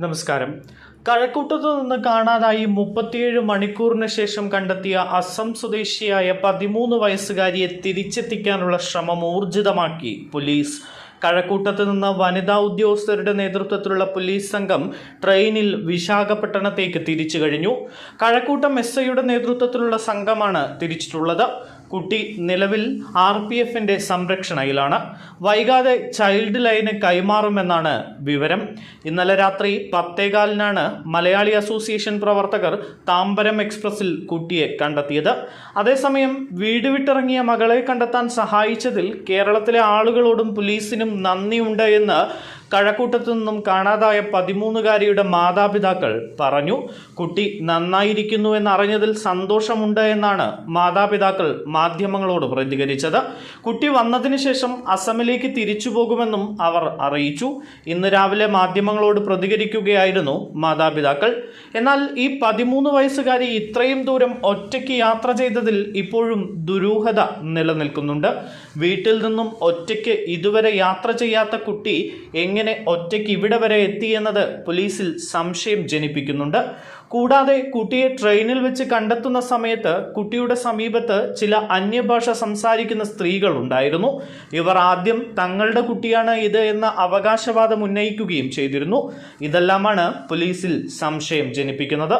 നമസ്കാരം. കഴക്കൂട്ടത്തു നിന്ന് കാണാതായി മുപ്പത്തിയേഴ് മണിക്കൂറിന് ശേഷം കണ്ടെത്തിയ അസം സ്വദേശിയായ പതിമൂന്ന് വയസ്സുകാരിയെ തിരിച്ചെത്തിക്കാനുള്ള ശ്രമം ഊർജിതമാക്കി പോലീസ്. കഴക്കൂട്ടത്ത് നിന്ന് വനിതാ ഉദ്യോഗസ്ഥരുടെ നേതൃത്വത്തിലുള്ള പോലീസ് സംഘം ട്രെയിനിൽ വിശാഖപട്ടണത്തേക്ക് തിരിച്ചു കഴിഞ്ഞു. കഴക്കൂട്ടം എസ് ഐയുടെ നേതൃത്വത്തിലുള്ള സംഘമാണ് തിരിച്ചിട്ടുള്ളത്. കുട്ടി നിലവിൽ ആർ പി എഫിന്റെ സംരക്ഷണയിലാണ്. വൈകാതെ ചൈൽഡ് ലൈന് കൈമാറുമെന്നാണ് വിവരം. ഇന്നലെ രാത്രി പത്തേകാലിനാണ് മലയാളി അസോസിയേഷൻ പ്രവർത്തകർ താമ്പരം എക്സ്പ്രസിൽ കുട്ടിയെ കണ്ടെത്തിയത്. അതേസമയം വീട് വിട്ടിറങ്ങിയ മകളെ കണ്ടെത്താൻ സഹായിച്ചതിൽ കേരളത്തിലെ ആളുകളോടും പോലീസിനും നന്ദിയുണ്ട് എന്ന് കഴക്കൂട്ടത്തു നിന്നും കാണാതായ പതിമൂന്നുകാരിയുടെ മാതാപിതാക്കൾ പറഞ്ഞു കുട്ടി നന്നായിരിക്കുന്നു എന്നറിഞ്ഞതിൽ സന്തോഷമുണ്ട് എന്നാണ് മാതാപിതാക്കൾ മാധ്യമങ്ങളോട് പ്രതികരിച്ചത്. കുട്ടി വന്നതിന് ശേഷം അസമിലേക്ക് തിരിച്ചു പോകുമെന്നും അവർ അറിയിച്ചു. ഇന്ന് രാവിലെ മാധ്യമങ്ങളോട് പ്രതികരിക്കുകയായിരുന്നു മാതാപിതാക്കൾ. എന്നാൽ ഈ പതിമൂന്ന് വയസ്സുകാരി ഇത്രയും ദൂരം ഒറ്റയ്ക്ക് യാത്ര ചെയ്തതിൽ ഇപ്പോഴും ദുരൂഹത നിലനിൽക്കുന്നുണ്ട്. വീട്ടിൽ നിന്നും ഒറ്റയ്ക്ക് ഇതുവരെ യാത്ര ചെയ്യാത്ത കുട്ടി എങ്ങനെ ഒറ്റയ്ക്ക് ഇവിടെ വരെ എത്തിയെന്നത് പോലീസിൽ സംശയം ജനിപ്പിക്കുന്നുണ്ട്. കൂടാതെ കുട്ടിയെ ട്രെയിനിൽ വെച്ച് കണ്ടെത്തുന്ന സമയത്ത് കുട്ടിയുടെ സമീപത്ത് ചില അന്യഭാഷ സംസാരിക്കുന്ന സ്ത്രീകൾ ഉണ്ടായിരുന്നു. ഇവർ ആദ്യം തങ്ങളുടെ കുട്ടിയാണ് ഇത് എന്ന അവകാശവാദം ഉന്നയിക്കുകയും ചെയ്തിരുന്നു. ഇതെല്ലാമാണ് പോലീസിൽ സംശയം ജനിപ്പിക്കുന്നത്.